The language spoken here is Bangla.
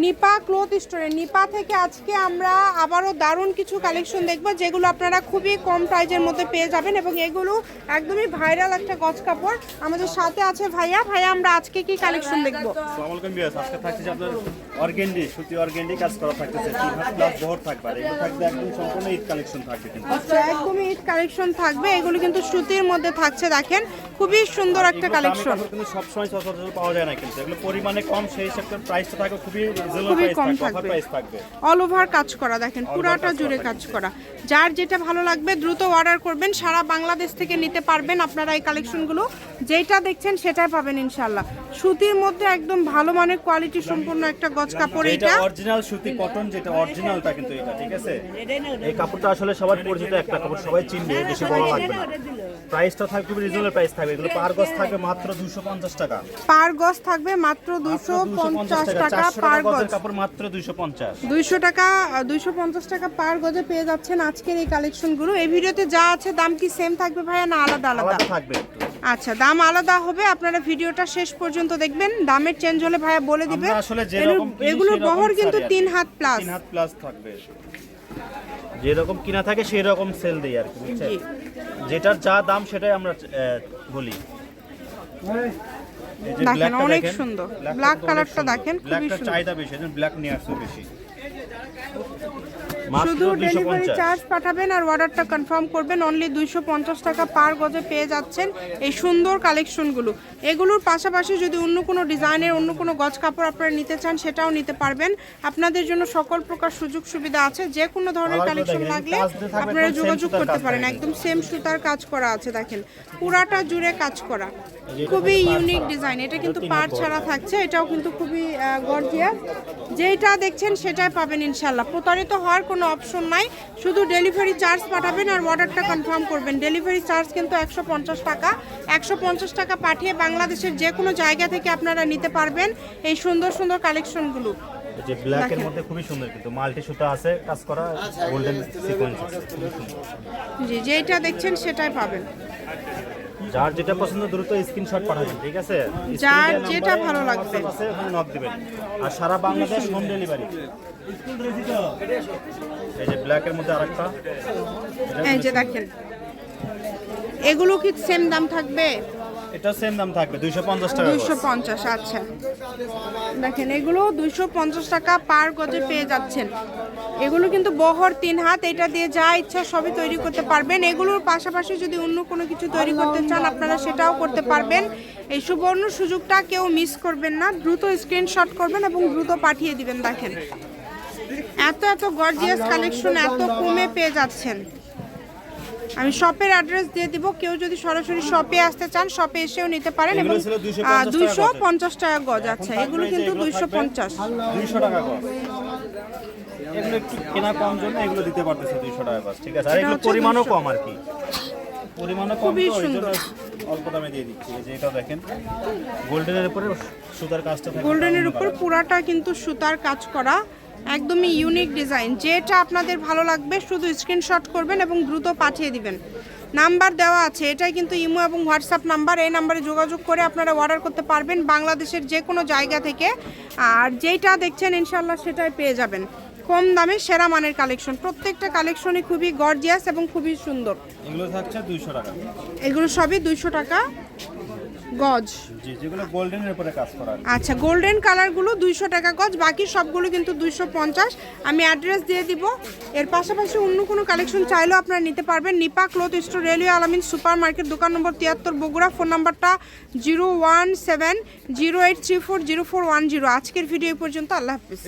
নিপা ক্লোথ স্টোরে। নিপা থেকে আজকে আমরা আবারও দারুণ কিছু কালেকশন দেখব যেগুলো আপনারা খুবই কম প্রাইজের মধ্যে পেয়ে যাবেন এবং এগুলো একদমই ভাইরাল একটা গজ কাপড়। আমাদের সাথে আছে ভাইয়া। ভাইয়া আমরা আজকে কি কালেকশন দেখব? আজকে থাকছে আপনার অর্গেন্ডি সুতি অর্গেন্ডি কাজ করা থাকতেছে। প্লাস বহর থাকবে আর এগুলো থাকবে একদম সম্পূর্ণ ঈদ কালেকশন থাকবে আচ্ছা একদমই ঈদ কালেকশন থাকবে। এগুলো কিন্তু সুতির মধ্যে থাকছে দেখেন। খুবই সুন্দর একটা কালেকশন কিন্তু সবসময় সচরাচর পাওয়া যায় না কিন্তু। এগুলো পরিমাণে কম সেই হিসাবে প্রাইসটা থাকে খুবই খুবই কম থাকবে অল ওভার কাজ করা দেখেন পুরাটা জুড়ে কাজ করা। যার যেটা ভালো লাগবে দ্রুত অর্ডার করবেন সারা বাংলাদেশ থেকে নিতে পারবেন আপনারা এই কালেকশনগুলো যেটা দেখছেন সেটাই পাবেন ইনশাল্লাহ সুতির মধ্যে একদম ভালো মানের কোয়ালিটি সম্পূর্ণ একটা গজ কাপড় এটা অরিজিনাল সুতি কটন যেটা অরিজিনালটা কিন্তু এটা ঠিক আছে? এই কাপড়টা আসলে সবার পরিচিত একটা কাপড় সবাই চিনবে বেশি বড় লাগবে না। প্রাইসটা থাকবে রিজনেবল প্রাইস থাকবে এগুলো পার গজ থাকবে মাত্র 250 টাকা। পার গজ থাকবে মাত্র দুশো পঞ্চাশ টাকা পার গজ কাপড় মাত্র 250 দুইশো টাকা দুইশো পঞ্চাশ টাকা পার গজে পেয়ে যাচ্ছেন আজকের এই কালেকশনগুলো এই ভিডিওতে যা আছে দাম কি সেম থাকবে ভাইয়া না আলাদা আলাদা? থাকবে আচ্ছা দাম আলাদা হবে। আপনারা ভিডিওটা শেষ পর্যন্ত দেখবেন দামের চেঞ্জ হলে ভাইয়া বলে দিবে এগুলোর বহর কিন্তু। তিন হাত প্লাস তিন হাত প্লাস থাকবে যেরকম কিনা থাকে সেই রকম সেল দেই আর কি যেটার যা দাম সেটাই আমরা বলি দেখেন, অনেক সুন্দর। ব্ল্যাক সুন্দর। দেখেন, খুবই সুন্দর। চাহিদা বেশি ব্ল্যাক নিয়ে আসছে বেশি শুধু ডেলিভারি চার্জ পাঠাবেন আর অর্ডারটা কনফার্ম করবেন অনলি দুইশো পঞ্চাশ টাকা পার গজে পেয়ে যাচ্ছেন এই সুন্দর কালেকশনগুলো এগুলোর পাশাপাশি যদি অন্য কোনো ডিজাইনের অন্য কোনো গজ কাপড় আপনারা নিতে চান সেটাও নিতে পারবেন। আপনাদের জন্য সকল প্রকার সুযোগ সুবিধা আছে যে কোনো ধরনের কালেকশন লাগলে আপনারা যোগাযোগ করতে পারেন। একদম সেম সুতার কাজ করা আছে দেখেন। পুরাটা জুড়ে কাজ করা। খুবই ইউনিক ডিজাইন এটা কিন্তু পার ছাড়া থাকছে এটাও কিন্তু খুবই গর্জিয়াস যেটা দেখছেন সেটাই পাবেন ইনশাল্লাহ প্রতারিত হওয়ার কোনো অপশন নাই। শুধু ডেলিভারি চার্জ পাঠাবেন আর অর্ডারটা কনফার্ম করবেন। ডেলিভারি চার্জ কিন্তু একশো পঞ্চাশ টাকা। একশো পঞ্চাশ টাকা পাঠিয়ে বাংলাদেশের যে কোনো জায়গা থেকে আপনারা নিতে পারবেন এই সুন্দর সুন্দর কালেকশনগুলো যে ব্ল্যাক এর মধ্যে খুবই সুন্দর কিন্তু মাল্টি সুতা আছে কাজ করা গোল্ডেন সিকোয়েন্স আছে জি যেটা দেখছেন সেটাই পাবেন। যার যেটা পছন্দ দ্রুত স্ক্রিনশট পাঠাবেন ঠিক আছে? যার যেটা ভালো লাগবে। নক দিবেন। আর সারা বাংলাদেশ হোম ডেলিভারি এই যে ব্ল্যাক এর মধ্যে আরেকটা। এই যে দেখেন। এগুলো কি সেম দাম থাকবে? এটা সেম দাম থাকবে 250 টাকা দুইশো করে। পঞ্চাশ আচ্ছা। দেখেন এগুলো দুইশো পঞ্চাশ টাকা পার গজে পেয়ে যাচ্ছেন। এগুলো কিন্তু বহর তিন হাত, এটা দিয়ে যা ইচ্ছা সবই তৈরি করতে পারবেন। এগুলোর পাশাপাশি যদি অন্য কোনো কিছু তৈরি করতে চান, আপনারা সেটাও করতে পারবেন। এই সুবর্ণ সুযোগটা কেউ মিস করবেন না, দ্রুত স্ক্রিনশট করবেন এবং দ্রুত পাঠিয়ে দিবেন, দেখেন। এত এত গর্জিয়াস কালেকশন এত কমে পেয়ে যাচ্ছেন। আমি শপের অ্যাড্রেস দিয়ে দিব। কেউ যদি সরাসরি শপে আসতে চান শপে এসেও নিতে পারেন এবং এগুলো ছিল 250 টাকা দুইশো পঞ্চাশ টাকা গজ আচ্ছা এগুলো কিন্তু দুইশো পঞ্চাশ। 200 টাকা করে এগুলো একটু কেনা কম জন্য এগুলো দিতে পারতেছে 200 টাকা ঠিক আছে? আর এগুলো পরিমাণও কম আর কি। পরিমাণও কম খুবই সুন্দর। অল্প দামে দিয়ে দিচ্ছি। এই যে এটা দেখেন গোল্ডেনের উপরে সুতার কাজটা গোল্ডেনের উপর পুরাটা কিন্তু সুতার কাজ করা। একদমই ইউনিক ডিজাইন যেটা আপনাদের ভালো লাগবে, শুধু স্ক্রিনশট করবেন এবং দ্রুত পাঠিয়ে দিবেন। নাম্বার দেওয়া আছে, এটাই কিন্তু ইমো এবং হোয়াটসঅ্যাপ নাম্বার এই নাম্বারে যোগাযোগ করে আপনারা অর্ডার করতে পারবেন বাংলাদেশের যে কোনো জায়গা থেকে। আর যেইটা দেখছেন ইনশাল্লাহ সেটাই পেয়ে যাবেন। কম দামে সেরা মানের কালেকশন। প্রত্যেকটা কালেকশনই খুবই গর্জিয়াস এবং খুবই সুন্দর। এগুলো থাকছে 200 টাকা। এগুলো সবই দুইশো টাকা গজ। জি যেগুলো গোল্ডেনের উপরে কাজ করা। আচ্ছা গোল্ডেন কালারগুলো দুইশো টাকা গজ বাকি সবগুলো কিন্তু দুইশো পঞ্চাশ। আমি অ্যাড্রেস দিয়ে দিব। এর পাশাপাশি অন্য কোনো কালেকশন চাইলেও আপনারা নিতে পারবেন। Nipa cloth store railway Alamin super market দোকান নম্বর তিয়াত্তর বগুড়া। ফোন নাম্বারটা zero one seven zero eight three four zero four one zero আজকের ভিডিও পর্যন্ত আল্লাহ হাফিজ।